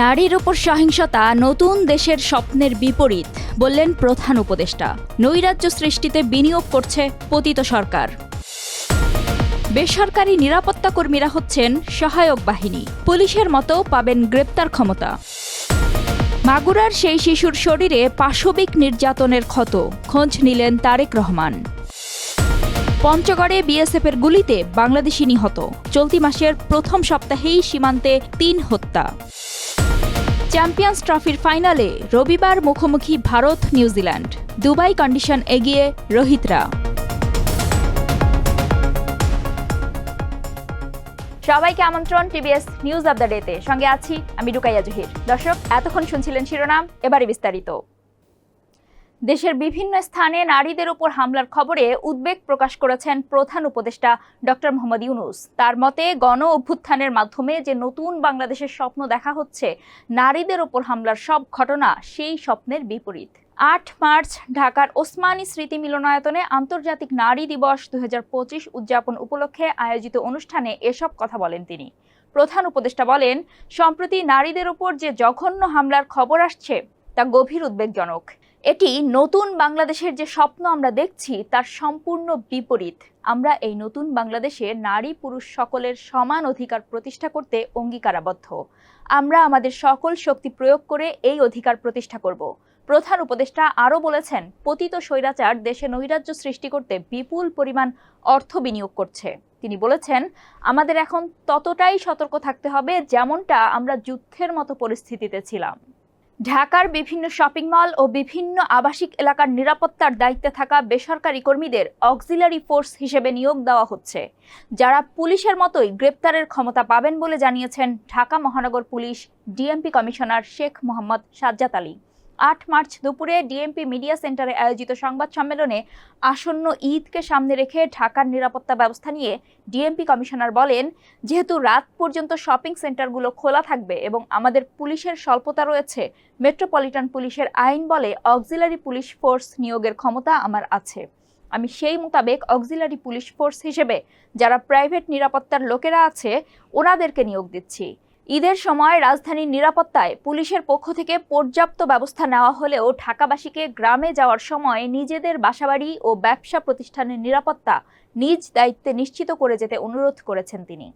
নারীর ওপর সহিংসতা নতুন দেশের স্বপ্নের বিপরীত, বললেন প্রধান উপদেষ্টা। নৈরাজ্য সৃষ্টিতে বিনিয়োগ করছে পতিত সরকার। বেসরকারি নিরাপত্তা কর্মীরা হচ্ছেন সহায়ক বাহিনী। পুলিশের মতো পাবেন গ্রেপ্তার ক্ষমতা। মাগুরার সেই শিশুর শরীরে পাশবিক নির্যাতনের ক্ষত, খোঁজ নিলেন তারেক রহমান। পঞ্চগড়ে বিএসএফের গুলিতে বাংলাদেশি নিহত। চলতি মাসের প্রথম সপ্তাহেই সীমান্তে তিন হত্যা। চ্যাম্পিয়ন্স ট্রফির ফাইনালে রবিবার মুখোমুখি ভারত নিউজিল্যান্ড দুবাই কন্ডিশন এগিয়ে রোহিতরা। সবাইকে আমন্ত্রণ টিভিএস নিউজ অব দ্য ডেতে সঙ্গে আছি আমি রুকাইয়া জহির। দর্শক, এতক্ষণ শুনছিলেন শিরোনাম, এবারে বিস্তারিত। দেশের বিভিন্ন স্থানে নারীদের উপর হামলার খবরে উদ্বেগ প্রকাশ করেছেন প্রধান উপদেষ্টা ডক্টর মোহাম্মদ ইউনুস। তার মতে, গণ অভ্যুত্থানের মাধ্যমে যে নতুন বাংলাদেশের স্বপ্ন দেখা হচ্ছে, নারীদের উপর হামলার সব ঘটনা সেই স্বপ্নের বিপরীত। আট মার্চ, ঢাকার ওসমানী স্মৃতি মিলনায়তনে আন্তর্জাতিক নারী দিবস দু হাজার পঁচিশ উদযাপন উপলক্ষে আয়োজিত অনুষ্ঠানে এসব কথা বলেন তিনি। প্রধান উপদেষ্টা বলেন, সম্প্রতি নারীদের উপর যে জঘন্য হামলার খবর আসছে, তা গভীর উদ্বেগজনক। এটি নতুন বাংলাদেশের যে স্বপ্ন আমরা দেখছি, তার সম্পূর্ণ বিপরীত। আমরা এই নতুন বাংলাদেশে নারী পুরুষ সকলের সমান অধিকার প্রতিষ্ঠা করতে অঙ্গীকারাবদ্ধ। আমরা আমাদের সকল শক্তি প্রয়োগ করে এই অধিকার প্রতিষ্ঠা করব। প্রধান উপদেষ্টা আরও বলেছেন, পতিত স্বৈরাচার দেশে নৈরাজ্য সৃষ্টি করতে বিপুল পরিমাণ অর্থ বিনিয়োগ করছে। তিনি বলেছেন, আমাদের এখন ততটাই সতর্ক থাকতে হবে যেমনটা আমরা যুদ্ধের মতো পরিস্থিতিতে ছিলাম। ঢাকার বিভিন্ন শপিং মল ও বিভিন্ন আবাসিক এলাকার নিরাপত্তার দায়িত্বে থাকা বেসরকারি কর্মীদের অক্সিলারি ফোর্স হিসেবে নিয়োগ দেওয়া হচ্ছে। যারা পুলিশের মতোই গ্রেপ্তারের ক্ষমতা পাবেন বলে জানিয়েছেন ঢাকা মহানগর police DMP commissioner Sheikh Mohammad Sajjad Ali. আট মার্চ দুপুরে ডিএমপি মিডিয়া সেন্টারে আয়োজিত সংবাদ সম্মেলনে আসন্ন ঈদকে সামনে রেখে ঢাকার নিরাপত্তা ব্যবস্থা নিয়ে ডিএমপি কমিশনার বলেন, যেহেতু রাত পর্যন্ত শপিং সেন্টারগুলো খোলা থাকবে এবং আমাদের পুলিশের স্বল্পতা রয়েছে, মেট্রোপলিটন পুলিশের আইন বলে অক্সিলারি পুলিশ ফোর্স নিয়োগের ক্ষমতা আমার আছে। আমি সেই মোতাবেক অক্সিলারি পুলিশ ফোর্স হিসেবে যারা প্রাইভেট নিরাপত্তার লোকেরা আছে, ওনাদেরকে নিয়োগ দিচ্ছি। ঈদের সময় রাজধানীর নিরাপত্তায় পুলিশের পক্ষ থেকে পর্যাপ্ত ব্যবস্থা নেওয়া হলেও ঢাকাবাসীকে গ্রামে যাওয়ার সময় নিজেদের বাসাবাড়ি ও ব্যবসা প্রতিষ্ঠানের নিরাপত্তা নিজ দায়িত্বে নিশ্চিত করে যেতে অনুরোধ করেছেন তিনি।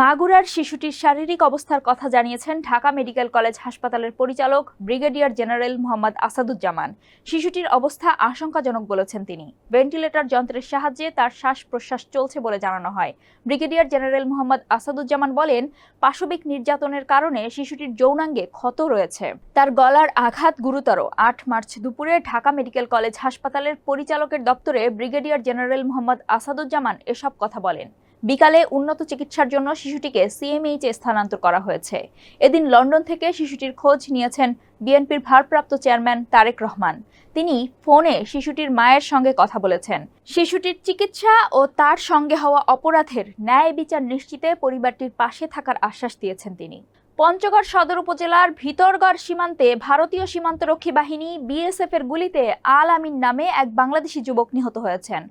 মাগুরার শিশুটির শারীরিক অবস্থার কথা জানিয়েছেন ঢাকা মেডিকেল কলেজ হাসপাতালের পরিচালক ব্রিগেডিয়ার জেনারেল মোহাম্মদ আসাদুজ্জামান। শিশুটির অবস্থা আশঙ্কাজনক বলেছেন তিনি। ভেন্টিলেটর যন্ত্রের সাহায্যে তার শ্বাস প্রশ্বাস চলছে বলে জানানো হয়। ব্রিগেডিয়ার জেনারেল মোহাম্মদ আসাদুজ্জামান বলেন, পাশবিক নির্যাতনের কারণে শিশুটির যৌনাঙ্গে ক্ষত রয়েছে। তার গলার আঘাত গুরুতর। আট মার্চ দুপুরে ঢাকা মেডিকেল কলেজ হাসপাতালের পরিচালকের দপ্তরে ব্রিগেডিয়ার জেনারেল মোহাম্মদ আসাদুজ্জামান এসব কথা বলেন। বিকালে উন্নত চিকিৎসার জন্য শিশুটিকে সিএমএইচে স্থানান্তর করা হয়েছে। এদিন লন্ডন থেকে শিশুটির খোঁজ নিয়েছেন বিএনপির ভারপ্রাপ্ত চেয়ারম্যান তারেক রহমান। তিনি ফোনে শিশুটির মায়ের সঙ্গে কথা বলেছেন। শিশুটির চিকিৎসা ও তার সঙ্গে হওয়া অপরাধের ন্যায় বিচার নিশ্চিতে পরিবারটির পাশে থাকার আশ্বাস দিয়েছেন তিনি। পঞ্চগড় সদর উপজেলার ভিতরগড় সীমান্তে ভারতীয় সীমান্তরক্ষী বাহিনী বিএসএফ এর গুলিতে আল আমিন নামে এক বাংলাদেশি যুবক নিহত হয়েছেন।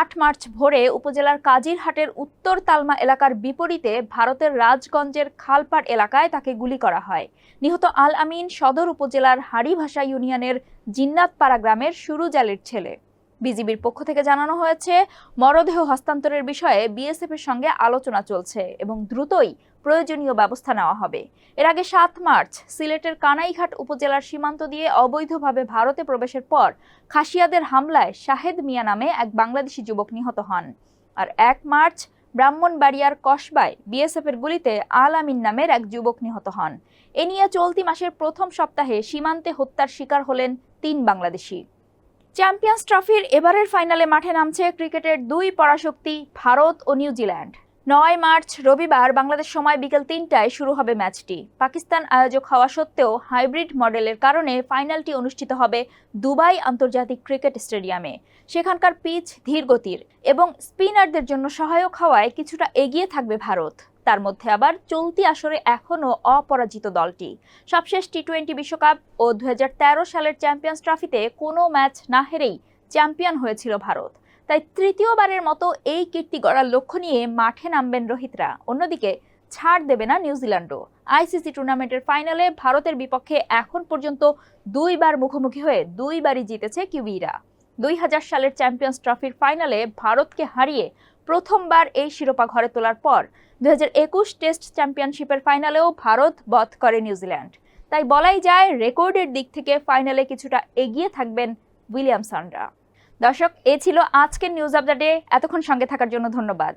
আট মার্চ ভোরে উপজেলার কাজিরহাটের উত্তর তালমা এলাকার বিপরীতে ভারতের রাজগঞ্জের খালপাড় এলাকায় তাকে গুলি করা হয়। নিহত আল আমিন সদর উপজেলার হাড়িভাষা ইউনিয়নের জিন্নাতপাড়া গ্রামের সুরুজালের ছেলে। বিজিবির পক্ষ থেকে জানানো হয়েছে, মরদেহ হস্তান্তরের বিষয়ে বিএসএফ এর সঙ্গে আলোচনা চলছে এবং দ্রুতই প্রয়োজনীয় ব্যবস্থা নেওয়া হবে। এর আগে সাত মার্চ সিলেটের কানাইঘাট উপজেলার সীমান্ত দিয়ে অবৈধভাবে ভারতে প্রবেশের পর খাসিয়াদের হামলায় শাহেদ মিয়া নামে এক বাংলাদেশি যুবক নিহত হন। আর এক মার্চ ব্রাহ্মণবাড়িয়ার কসবায় বিএসএফ এর গুলিতে আল আমিন নামের এক যুবক নিহত হন। এ নিয়ে চলতি মাসের প্রথম সপ্তাহে সীমান্তে হত্যার শিকার হলেন তিন বাংলাদেশি। চ্যাম্পিয়ন্স ট্রফির এবারের ফাইনালে মাঠে নামছে ক্রিকেটের দুই পরাশক্তি, ভারত ও নিউজিল্যান্ড নয় মার্চ রবিবার বাংলাদেশ সময় বিকেল তিনটায় শুরু হবে ম্যাচটি। পাকিস্তান আয়োজক হওয়া সত্ত্বেও হাইব্রিড মডেলের কারণে ফাইনালটি অনুষ্ঠিত হবে দুবাই আন্তর্জাতিক ক্রিকেট স্টেডিয়ামে। সেখানকার পিচ ধীরগতির এবং স্পিনারদের জন্য সহায়ক হওয়ায় কিছুটা এগিয়ে থাকবে ভারত। তার মধ্যে আবার চলতি আসরে এখনও অপরাজিত দলটি। সবশেষ টি টোয়েন্টি বিশ্বকাপ ও দুই হাজার তেরো সালের চ্যাম্পিয়ন্স ট্রফিতে কোনো ম্যাচ না হেরেই চ্যাম্পিয়ন হয়েছিল ভারত। তাই তৃতীয়বারের মতো এই কীর্তি গড়ার লক্ষ্য নিয়ে মাঠে নামবেন রোহিতরা। অন্যদিকে ছাড় দেবে না নিউজিল্যান্ডও আইসিসি টুর্নামেন্টের ফাইনালে ভারতের বিপক্ষে এখন পর্যন্ত দুইবার মুখোমুখি হয়ে দুইবারই জিতেছে কিউইরা। দুই হাজার সালের চ্যাম্পিয়ন্স ট্রফির ফাইনালে ভারতকে হারিয়ে প্রথমবার এই শিরোপা ঘরে তোলার পর দু হাজার একুশ টেস্ট চ্যাম্পিয়নশিপের ফাইনালেও ভারত বধ করে নিউজিল্যান্ড। তাই বলাই যায়, রেকর্ডের দিক থেকে ফাইনালে কিছুটা এগিয়ে থাকবেন উইলিয়ামসনরা দর্শক, এ ছিল আজকের নিউজ দ্য ডে এতক্ষণ সঙ্গে থাকার জন্য ধন্যবাদ।